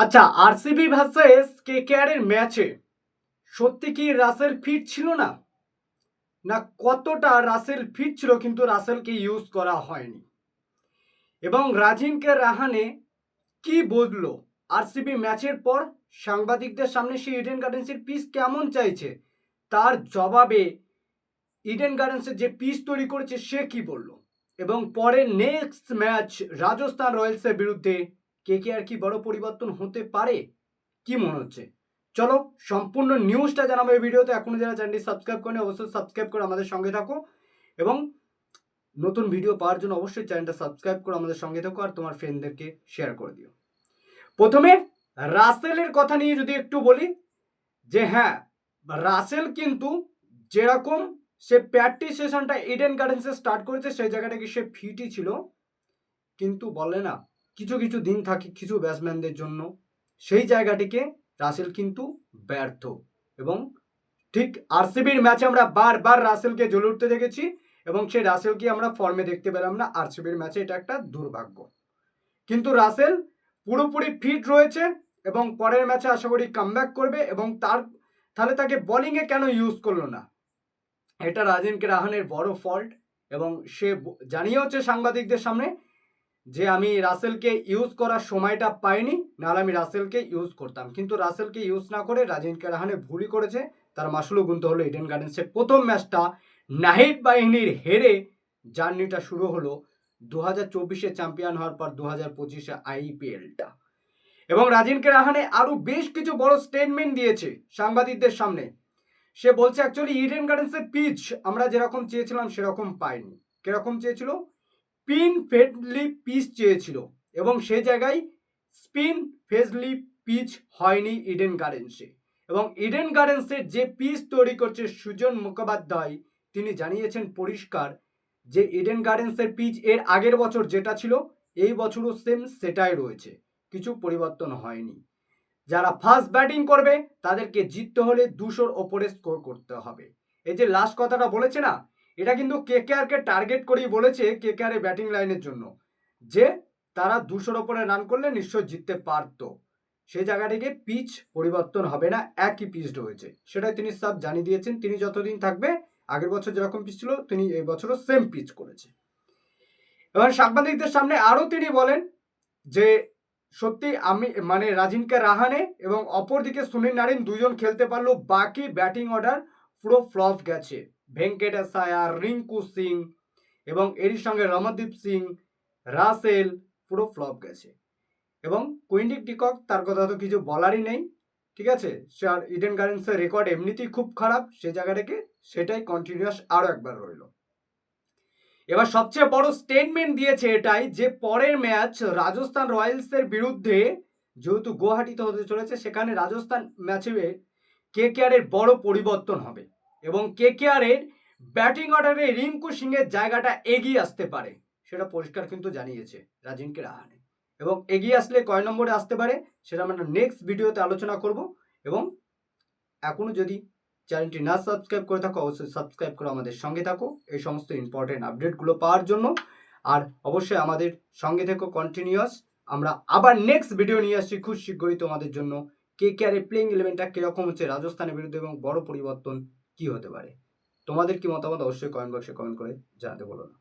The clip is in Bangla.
আচ্ছা আরসিবি ভার্সেস কেকেআর এর ম্যাচে সত্যি কি রাসেল ফিট ছিল না? না, কতটা রাসেল ফিট ছিল কিন্তু রাসেলকে ইউজ করা হয়নি। এবং রাজিনকে রাহানে কি বলল আরসিবি ম্যাচের পর? সাংবাদিকদের সামনে সে ইডেন গার্ডেন্সের পিস কেমন চাইছে? তার জবাবে ইডেন গার্ডেন্সের যে পিস তৈরি করেছে সে কি বলল? এবং পরে নেক্সট ম্যাচ রাজস্থান রয়্যালসের বিরুদ্ধে কে কে আর কি বড় পরিবর্তন হতে পারে? কি মনে হচ্ছে? চলো, সম্পূর্ণ নিউজটা জানাব এই ভিডিওতে। এখনও যারা চ্যানেলটি সাবস্ক্রাইব করেনি, অবশ্যই সাবস্ক্রাইব করে আমাদের সঙ্গে থাকো। এবং নতুন ভিডিও পাওয়ার জন্য অবশ্যই চ্যানেলটা সাবস্ক্রাইব করে আমাদের সঙ্গে থাকো আর তোমার ফ্রেন্ডদেরকে শেয়ার করে দিও। প্রথমে, রাসেলের কথা নিয়ে যদি একটু বলি, যে হ্যাঁ রাসেল কিন্তু যেরকম সে প্র্যাকটিস সেশনটা ইডেন গার্ডেন্সে স্টার্ট করেছে, সেই জায়গাটা কি সে ফিটই ছিল। কিন্তু বলে না কিছু কিছু দিন থাকে কিছু ব্যাটসম্যানদের জন্য। সেই জায়গাটিকে রাসেল কিন্তু ব্যর্থ এবং ঠিক আরসিবির ম্যাচে আমরা বারবার রাসেলকে জ্বলে উঠতে দেখেছি এবং সেই রাসেলকে আমরা ফর্মে দেখতে পেলাম না। আরসিবির ম্যাচে এটা একটা দুর্ভাগ্য। কিন্তু রাসেল পুরোপুরি ফিট রয়েছে এবং পরের ম্যাচে আশা করি কামব্যাক করবে এবং তার, তাহলে তাকে বোলিংয়ে কেন ইউজ করল না? এটা রাজেনকে রাহানের বড় ফল্ট এবং সে জানিয়েওছে সাংবাদিকদের সামনে যে আমি রাসেলকে ইউজ করার সময়টা পাইনি, নাহলে আমি রাসেলকে ইউজ করতাম। কিন্তু রাসেলকে ইউজ না করে রাজেনকে রাহানে ভুলই করেছে। তার মাসুলও গুনতে হলো ইডেন গার্ডেন্সের প্রথম ম্যাচটা। নাহিদ বাহিনীর হেরে জার্নিটা শুরু হলো দু হাজার চব্বিশে চ্যাম্পিয়ন হওয়ার পর দু হাজার পঁচিশে আইপিএলটা এবং রাজিনকে রাহানে আরও বেশ কিছু বড় স্টেটমেন্ট দিয়েছে সাংবাদিকদের সামনে। সে বলছে অ্যাকচুয়ালি ইডেন গার্ডেন্সের পিচ আমরা যেরকম চেয়েছিলাম, সেরকম পাইনি। কীরকম চেয়েছিল? স্পিন ফেডলি পিচ চেয়েছিল এবং সে জায়গায় স্পিন ফেজলি পিচ হয়নি ইডেন গার্ডেন্সে। এবং ইডেন গার্ডেন্সের যে পিচ তৈরি করছে সুজন মুখোপাধ্যায়, তিনি জানিয়েছেন পরিষ্কার যে ইডেন গার্ডেন্সের পিচ এর আগের বছর যেটা ছিল, এই বছরও সেম সেটাই রয়েছে। কিছু পরিবর্তন হয়নি। যারা ফার্স্ট ব্যাটিং করবে, তাদেরকে জিততে হলে দুশোর ওপরে স্কোর করতে হবে। এই যে লাস্ট কথাটা বলেছে না এটা কিন্তু কে কে আরকে টার্গেট করেই বলেছে কে কে আরের ব্যাটিং লাইনের জন্য। যে তারা দুশোর ওপরে রান করলে নিশ্চয় জিততে পারতো। সেই জায়গাটিকে পিচ পরিবর্তন হবে না, একই পিচ রয়েছে। সেটাই তিনি সব জানিয়ে দিয়েছেন। তিনি যতদিন থাকবে, আগের বছর যেরকম পিচ ছিল, তিনি এই বছরও সেম পিচ করেছে। এবার সাংবাদিকদের সামনে আরও তিনি বলেন যে, সত্যি আমি মানে রাজিনকে রাহানে এবং অপরদিকে সুনীল নারিন দুজন খেলতে পারল বাকি ব্যাটিং অর্ডার পুরো ফ্লপ গেছে। ভেঙ্কটেশ আয়ার রিঙ্কু সিং এবং এরই সঙ্গে রমদীপ সিং, রাসেল, পুরো ফ্লপ গেছে। এবং কুইন্ডিক ডিকক তার কথা তো কিছু বলারই নেই, ঠিক আছে? আর ইডেন গার্ডেন্সের রেকর্ড এমনিতেই খুব খারাপ, সে জায়গাটাকে সেটাই কন্টিনিউয়াস আরও একবার রইল। এবার সবচেয়ে বড় স্টেটমেন্ট দিয়েছে এটাই যে, পরের ম্যাচ রাজস্থান রয়্যালসের বিরুদ্ধে যেহেতু গুয়াহাটিতে হতে চলেছে, সেখানে রাজস্থান ম্যাচে কে কেয়ারের বড় পরিবর্তন হবে। এবং কে কেয়ারের ব্যাটিং অর্ডারে রিঙ্কু সিংয়ের জায়গাটা এগিয়ে আসতে পারে। সেটা পরিষ্কার কিন্তু জানিয়েছে রাজিনকে রাহানে। এবং এগিয়ে আসলে কয় নম্বরে আসতে পারে সেটা আমরা নেক্সট ভিডিওতে আলোচনা করব। এবং এখনও যদি চ্যানেলটি না সাবস্ক্রাইব করে থাকো, অবশ্যই সাবস্ক্রাইব করে আমাদের সঙ্গে থাকো। এই সমস্ত ইম্পর্টেন্ট আপডেটগুলো পাওয়ার জন্য। আর অবশ্যই আমাদের সঙ্গে থেকো কন্টিনিউয়াস আমরা আবার নেক্সট ভিডিও নিয়ে আসছি খুব শীঘ্রই তোমাদের জন্য। কে কে আর প্লেইং ইলেভেনটা কীরকম হচ্ছে রাজস্থানের বিরুদ্ধে এবং বড় পরিবর্তন কি হতে পারে? তোমাদের কি মতামত? অবশ্যই কমেন্ট বক্সে কমেন্ট করে জানাতে বলো না।